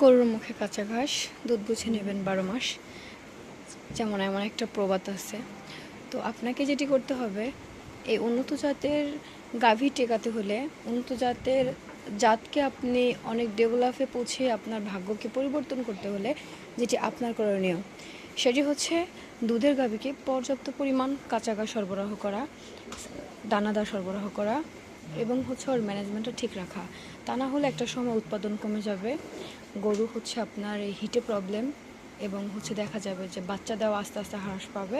গরুর মুখে কাঁচা ঘাস, দুধ বুঝে নেবেন বারো মাস। যেমন এমন একটা প্রবাদ আছে। তো আপনাকে যেটি করতে হবে, এই উন্নত জাতের গাভী টেকাতে হলে উন্নত জাতের জাতকে আপনি অনেক ডেভেলপে পৌঁছে আপনার ভাগ্যকে পরিবর্তন করতে হলে যেটি আপনার করণীয়, সেটি হচ্ছে দুধের গাভীকে পর্যাপ্ত পরিমাণ কাঁচা ঘাস সরবরাহ করা, দানাদার সরবরাহ করা এবং হচ্ছে ওর ম্যানেজমেন্টটা ঠিক রাখা। তা না হলে একটা সময় উৎপাদন কমে যাবে। গরু হচ্ছে আপনার এই হিটে প্রবলেম এবং হচ্ছে দেখা যাবে যে বাচ্চা দেওয়া আস্তে আস্তে হ্রাস পাবে।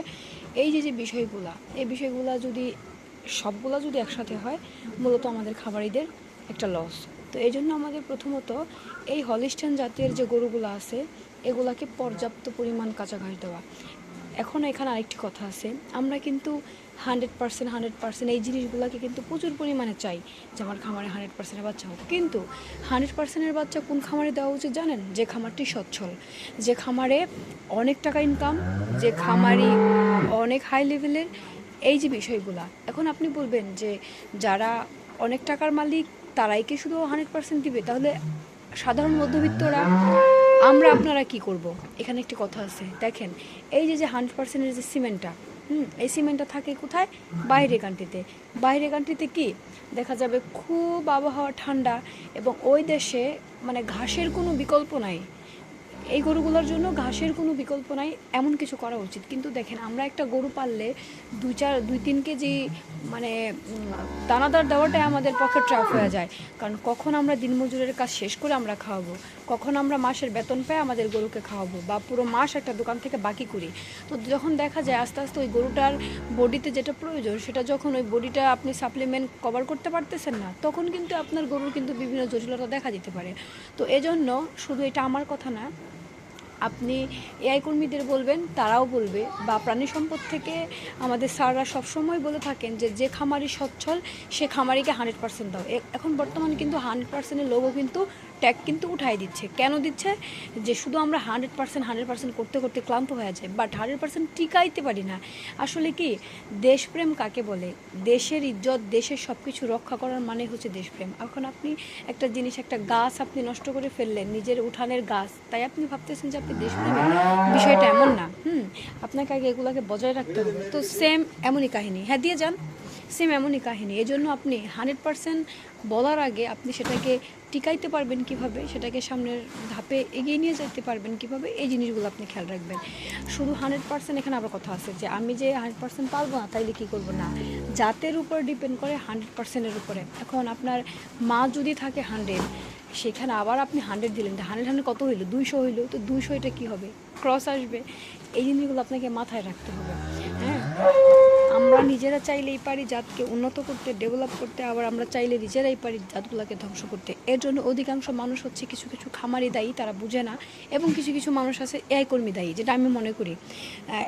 এই যে যে বিষয়গুলা, এই বিষয়গুলা যদি, সবগুলা যদি একসাথে হয়, মূলত আমাদের খামারিদের একটা লস তো এই জন্য আমাদের প্রথমত এই হলিস্টান জাতের যে গরুগুলো আছে, এগুলাকে পর্যাপ্ত পরিমাণ কাঁচা ঘাস দেওয়া। এখন এখানে আরেকটি কথা আছে। আমরা কিন্তু হান্ড্রেড পার্সেন্ট হান্ড্রেড পার্সেন্ট এই জিনিসগুলোকে কিন্তু প্রচুর পরিমাণে চাই যে আমার খামারে হান্ড্রেড পার্সেন্টের বাচ্চা হোক। কিন্তু হান্ড্রেড পার্সেন্টের বাচ্চা কোন খামারে দেওয়া উচিত জানেন? যে খামারটি সচ্ছল, যে খামারে অনেক টাকা ইনকাম যে খামারি অনেক হাই লেভেলের এই যে বিষয়গুলা। এখন আপনি বলবেন যে যারা অনেক টাকার মালিক তারাই কি শুধু হান্ড্রেড পার্সেন্ট দিবে? তাহলে সাধারণ মধ্যবিত্তরা আমরা আপনারা কি করব? এখানে একটি কথা আছে। দেখেন, এই যে যে হান্ড্রেড পার্সেন্টের যে সিমেন্টটা, হুম, এই সিমেন্টটা থাকে কোথায়? বাইরে কান্ট্রিতে বাইরে কান্ট্রিতে কি? দেখা যাবে খুব আবহাওয়া ঠান্ডা এবং ওই দেশে মানে ঘাসের কোনো বিকল্প নাই। এই গরুগুলোর জন্য ঘাসের কোনো বিকল্প নাই, এমন কিছু করা উচিত। কিন্তু দেখেন, আমরা একটা গরু পাললে দুই চার, দুই তিন কেজি মানে দানাদার দেওয়াটাই আমাদের পক্ষে ট্রাফ হয়ে যায়। কারণ কখন আমরা দিনমজুরের কাজ শেষ করে আমরা খাওয়াবো? কখন আমরা মাসের বেতন পেয়ে আমাদের গরুকে খাওয়াবো বা পুরো মাস একটা দোকান থেকে বাকি করি। তো যখন দেখা যায় আস্তে আস্তে ওই গরুটার বডিতে যেটা প্রয়োজন, সেটা যখন ওই বডিটা আপনি সাপ্লিমেন্ট কভার করতে পারতেছেন না, তখন কিন্তু আপনার গরুর কিন্তু বিভিন্ন জটিলতা দেখা যেতে পারে। তো এজন্য শুধু এটা আমার কথা না, আপনি এআই কর্মীদের বলবেন, তারাও বলবে বা প্রাণী সম্পদ থেকে আমাদের স্যাররা সবসময় বলে থাকেন যে যে খামারি সচ্ছল, সে খামারিকে হান্ড্রেড পার্সেন্ট দাও। এখন বর্তমানে কিন্তু হান্ড্রেড পার্সেন্টের লোগো কিন্তু ট্যাগ কিন্তু উঠাই দিচ্ছে। কেন দিচ্ছে? যে শুধু আমরা হান্ড্রেড পার্সেন্ট হান্ড্রেড পার্সেন্ট করতে করতে ক্লান্ত হয়ে যায় বাট হান্ড্রেড পার্সেন্ট টিকাইতে পারি না। আসলে কি, দেশপ্রেম কাকে বলে? দেশের ইজ্জত, দেশের সব কিছু রক্ষা করার মানে হচ্ছে দেশপ্রেম। এখন আপনি একটা জিনিস, একটা গাছ আপনি নষ্ট করে ফেললেন, নিজের উঠানের গাছ, তাই আপনি ভাবতেছেন যে আপনি দেশপ্রেমী? বিষয়টা এমন না, হুম? আপনাকে আগে এগুলোকে বজায় রাখতে হবে। তো সেম এমনই কাহিনী। হ্যাঁ দিয়ে যান। সেম এমনই কাহিনী। এই জন্য আপনি হান্ড্রেড পার্সেন্ট বলার আগে আপনি সেটাকে টিকাইতে পারবেন কীভাবে, সেটাকে সামনের ধাপে এগিয়ে নিয়ে যেতে পারবেন কীভাবে, এই জিনিসগুলো আপনি খেয়াল রাখবেন। শুধু হান্ড্রেড পার্সেন্ট এখানে আবার কথা আছে যে আমি যে হান্ড্রেড পার্সেন্ট পারব না, তাইলে কী করব না? জাতের উপর ডিপেন্ড করে হান্ড্রেড পার্সেন্টের উপরে। এখন আপনার মা যদি থাকে হান্ড্রেড সেখানে আবার আপনি হান্ড্রেড দিলেন। হান্ড্রেড হান্ড্রেড কত হইল? দুইশো হইল। তো দুইশো এটা কী হবে? ক্রস আসবে। এই জিনিসগুলো আপনাকে মাথায় রাখতে হবে। হ্যাঁ? আমরা নিজেরা চাইলেই পারি জাতকে উন্নত করতে ডেভেলপ করতে, আবার আমরা চাইলে নিজেরাই পারি জাতগুলোকে ধ্বংস করতে। এর জন্য অধিকাংশ মানুষ হচ্ছে কিছু কিছু খামারি দায়ী, তারা বুঝে না, এবং কিছু কিছু মানুষ আছে এআই কর্মী দায়ী, যেটা আমি মনে করি।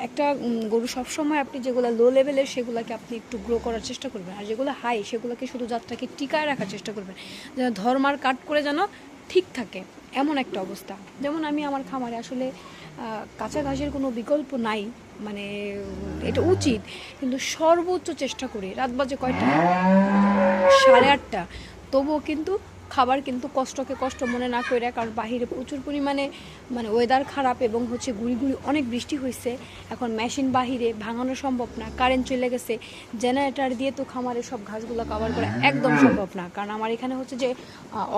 একটা গরু সবসময় আপনি যেগুলো লো লেভেলের সেগুলোকে আপনি একটু গ্রো করার চেষ্টা করবেন, আর যেগুলো হাই সেগুলোকে শুধু জাতটাকে টিকায় রাখার চেষ্টা করবেন, যেন ধর্মার কাট করে যেন ঠিক থাকে। এমন একটা অবস্থা। যেমন আমি আমার খামারে আসলে কাঁচা ঘাসের কোনো বিকল্প নাই মানে এটা উচিত। কিন্তু সর্বোচ্চ চেষ্টা করি, রাত বাজে কয়টা? সাড়ে আটটা। তবুও কিন্তু খাবার কিন্তু কষ্টকে কষ্ট মনে না করে, কারণ বাহিরে প্রচুর পরিমাণে মানে ওয়েদার খারাপ এবং হচ্ছে গুড়ি গুড়ি অনেক বৃষ্টি হয়েছে এখন মেশিন বাহিরে ভাঙানো সম্ভব না কারেন্ট চলে গেছে। জেনারেটার দিয়ে তো খামারে সব ঘাসগুলো কভার করা একদম সম্ভব না। কারণ আমার এখানে হচ্ছে যে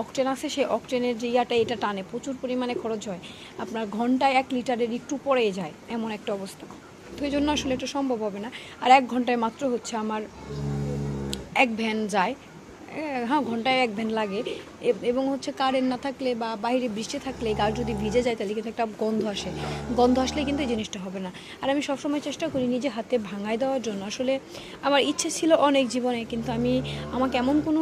অকটেন আছে, সেই অকটেনের যে ইয়াটা, এটা টানে। প্রচুর পরিমাণে খরচ হয়। আপনার ঘন্টায় এক লিটারের একটু পরেই যায়, এমন একটা অবস্থা। তো এই জন্য আসলে এটা সম্ভব হবে না। আর এক ঘন্টায় মাত্র হচ্ছে আমার এক ভ্যান যায়। হ্যাঁ ঘন্টায় এক ভ্যান লাগে। এবং হচ্ছে কারেন্ট না থাকলে বা বাইরে বৃষ্টি থাকলে গাছ যদি ভিজে যায়, তাহলে কিন্তু একটা গন্ধ আসে। গন্ধ আসলে কিন্তু এই জিনিসটা হবে না। আর আমি সবসময় চেষ্টা করি নিজে হাতে ভাঙায় দেওয়ার জন্য। আসলে আমার ইচ্ছে ছিল অনেক জীবনে, কিন্তু আমি আমাকে এমন কোনো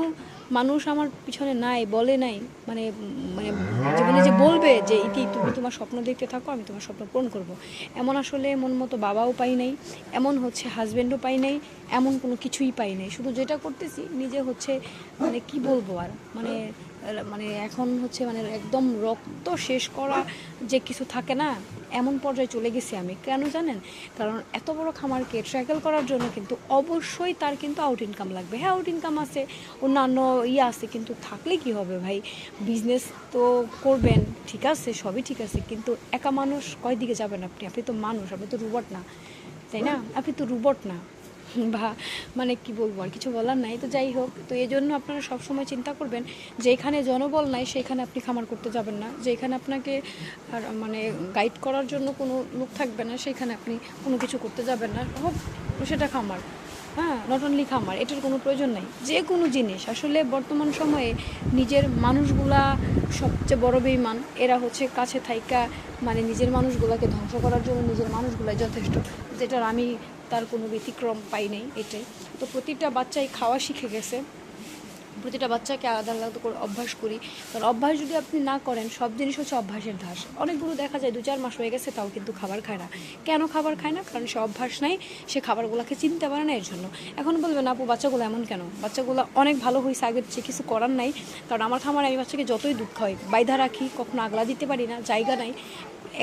মানুষ আমার পিছনে নাই, বলে নাই মানে মানে জীবনে যে বলবে যে, ইতি, তুমি তোমার স্বপ্ন দেখতে থাকো, আমি তোমার স্বপ্ন পূরণ করব। এমন আসলে মন মতো বাবাও পাই নাই, এমন হচ্ছে হাজব্যান্ডও পাই নাই, এমন কোনো কিছুই পাই নাই। শুধু যেটা করতেছি, নিজে হচ্ছে মানে কি বলব আর? মানে মানে এখন হচ্ছে মানে একদম রক্ত শেষ করা যে কিছু থাকে না, এমন পর্যায়ে চলে গেছি আমি। কেন জানেন? কারণ এত বড় খামারকে ট্র্যাকেল করার জন্য কিন্তু অবশ্যই তার কিন্তু আউট ইনকাম লাগবে। হ্যাঁ আউট ইনকাম আছে, অন্যান্য ইয়ে আছে, কিন্তু থাকলে কি হবে ভাই? বিজনেস তো করবেন, ঠিক আছে, সবই ঠিক আছে, কিন্তু একা মানুষ কয় দিকে যাবেন আপনি? আপনি তো মানুষ, আপনি তো রোবট না, তাই না? আপনি তো রোবট না। বা মানে কি বলব, আর কিছু বলার নাই। তো যাই হোক, তো এই জন্য আপনারা সবসময় চিন্তা করবেন যেখানে জনবল নাই, সেখানে আপনি খামার করতে যাবেন না। যেখানে আপনাকে আর মানে গাইড করার জন্য কোনো লোক থাকবে না, সেখানে আপনি কোনো কিছু করতে যাবেন না। হোক, সেটা খামার। হ্যাঁ নট অনলি খামার, এটার কোনো প্রয়োজন নাই। যে কোনো জিনিস, আসলে বর্তমান সময়ে নিজের মানুষগুলা সবচেয়ে বড় বেইমান, এরা হচ্ছে কাছে থাইকা মানে নিজের মানুষগুলাকে ধ্বংস করার জন্য নিজের মানুষগুলাই যথেষ্ট। যেটার আমি তার কোনো ব্যতিক্রম পাই নাই এটাই। তো প্রতিটা বাচ্চাই খাওয়া শিখে গেছে। প্রতিটা বাচ্চাকে আলাদা আলাদা করে অভ্যাস করি। কারণ অভ্যাস যদি আপনি না করেন, সব জিনিস হচ্ছে অভ্যাসের ধাস। অনেকগুলো দেখা যায় দু চার মাস হয়ে গেছে তাও কিন্তু খাবার খায় না। কেন খাবার খায় না? কারণ সে অভ্যাস নাই, সে খাবারগুলোকে চিনতে পারে না এর জন্য। এখন বলবেন, আপু, বাচ্চাগুলো এমন কেন? বাচ্চাগুলো অনেক ভালো হয়েছে আগের চেয়ে কিছু করার নাই। কারণ আমার খামারে আমি বাচ্চাকে যতই দুঃখ হয় বাইধা রাখি, কখনো আগলা দিতে পারি না, জায়গা নাই।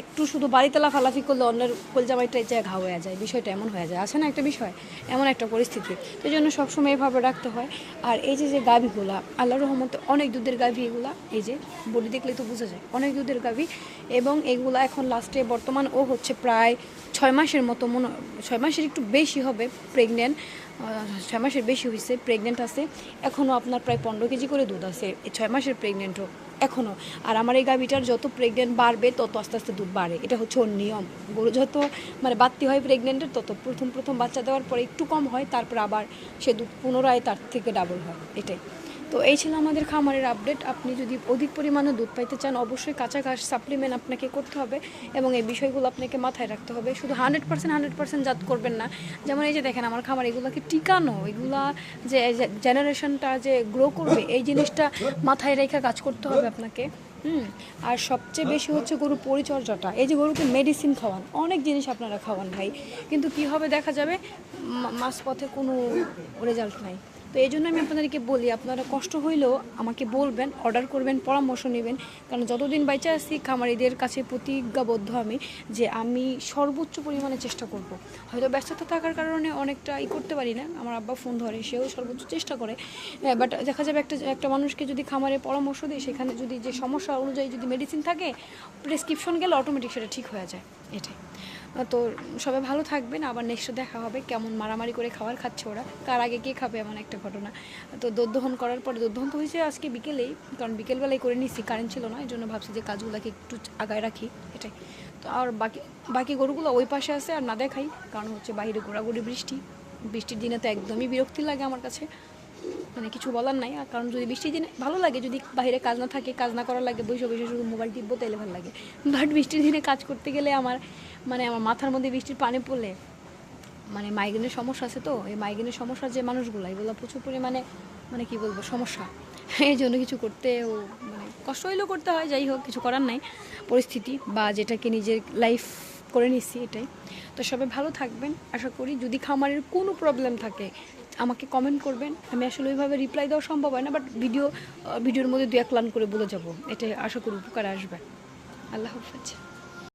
একটু শুধু বাড়িতে লাফালাফি করলে অন্যের কলজামাইটা যায় ঘা হয়ে যায়, বিষয়টা এমন হয়ে যায়। আছে না একটা বিষয়? এমন একটা পরিস্থিতি। তো জন্য সবসময় এভাবে রাখতে হয়। আর এই যে যে গাভীগুলা আল্লাহ রহমতে অনেক দুধের গাভী এগুলা, এই যে, বডি দেখলে তো বোঝা যায়, অনেক দুধের গাভী। এবং এগুলা এখন লাস্টে বর্তমান ও হচ্ছে প্রায় ছয় মাসের মতো মনে, ছয় মাসের একটু বেশি হবে প্রেগনেন্ট ছয় মাসের বেশি হয়েছে প্রেগনেন্ট আছে এখনও আপনার প্রায় পনেরো কেজি করে দুধ আছে, এই ছয় মাসের প্রেগনেন্টও এখনও আর আমার এই গাভিটার যত প্রেগনেন্ট বাড়বে, তত আস্তে আস্তে দুধ বাড়ে। এটা হচ্ছে ওর নিয়ম। গরু যত মানে বাড়তি হয় প্রেগনেন্টের তত প্রথম প্রথম বাচ্চা দেওয়ার পরে একটু কম হয়, তারপর আবার সে দুধ পুনরায় তার থেকে ডাবল হয়, এটাই। তো এই ছিল আমাদের খামারের আপডেট আপনি যদি অধিক পরিমাণে দুধ পাইতে চান, অবশ্যই কাঁচা ঘাস সাপ্লিমেন্ট আপনাকে করতে হবে এবং এই বিষয়গুলো আপনাকে মাথায় রাখতে হবে। শুধু হান্ড্রেড পার্সেন্ট হান্ড্রেড পার্সেন্ট জাত করবেন না। যেমন এই যে দেখেন, আমার খামার এগুলোকে টিকানো, এগুলা যে জেনারেশনটা যে গ্রো করবে, এই জিনিসটা মাথায় রেখে কাজ করতে হবে আপনাকে। হুম, আর সবচেয়ে বেশি হচ্ছে গরু পরিচর্যাটা। এই যে গরুকে মেডিসিন খাওয়ান, অনেক জিনিস আপনারা খাওয়ান ভাই। কিন্তু কি হবে দেখা যাবে মাঝপথে কোনো রেজাল্ট নাই। তো এই জন্য আমি আপনাদেরকে বলি, আপনারা কষ্ট হইলেও আমাকে বলবেন অর্ডার করবেন, পরামর্শ নেবেন। কারণ যতদিন বাইচে আছি, খামারিদের কাছে প্রতিজ্ঞাবদ্ধ আমি যে আমি সর্বোচ্চ পরিমাণে চেষ্টা করব। হয়তো ব্যস্ততা থাকার কারণে অনেকটা ই করতে পারি না। আমার আব্বা ফোন ধরে, সেও সর্বোচ্চ চেষ্টা করে। বাট দেখা যাবে একটা একটা মানুষকে যদি খামারে পরামর্শ দিই, সেখানে যদি যে সমস্যা অনুযায়ী যদি মেডিসিন থাকে প্রেসক্রিপশন গেলে অটোমেটিক সেটা ঠিক হয়ে যায়। এটাই। তো সবাই ভালো থাকবেন, আবার নেক্সট দেখা হবে। কেমন মারামারি করে খাবার খাচ্ছে ওরা কার আগে কে খাবে এমন একটা ঘটনা। তো দোদ্দহন করার পরে, দোদ্দহন তো হয়েছে আজকে বিকেলেই, কারণ বিকেলবেলায় করে নিচ্ছি কারেন্ট ছিল না এই জন্য ভাবছি যে কাজগুলোকে একটু আগায় রাখি, এটাই। তো আর বাকি বাকি গরুগুলো ওই পাশে আছে আর না দেখাই, কারণ হচ্ছে বাইরে ঘোরাঘুরি বৃষ্টি। বৃষ্টির দিনে তো একদমই বিরক্তি লাগে আমার কাছে। মানে কিছু বলার নাই। কারণ যদি বৃষ্টির দিনে ভালো লাগে, যদি বাইরে কাজ না থাকে, কাজ না করার লাগে, বসে বসে শুধু মোবাইল টিপবো তাহলে ভালো লাগে। বাট বৃষ্টির দিনে কাজ করতে গেলে আমার মানে আমার মাথার মধ্যে বৃষ্টির পানি পড়লে মানে মাইগ্রেনের সমস্যা আছে তো, এই মাইগ্রেনের সমস্যা যে মানুষগুলো, এগুলো প্রচুর পরিমাণে মানে কি বলব, সমস্যা। এই জন্য কিছু করতেও মানে কষ্ট হইলেও করতে হয়, যাই হোক, কিছু করার নাই। পরিস্থিতি বা যেটাকে নিজের লাইফ করে নিচ্ছি এটাই। তো সবাই ভালো থাকবেন। আশা করি যদি খামারের কোনো প্রবলেম থাকে আমাকে কমেন্ট করবেন। আমি আসলে ওইভাবে রিপ্লাই দেওয়া সম্ভব হয় না বাট ভিডিও ভিডিওর মধ্যে দু এক লান করে বলে যাব। এটাই আশা করি উপকার আসবে। আল্লাহ হাফেজ।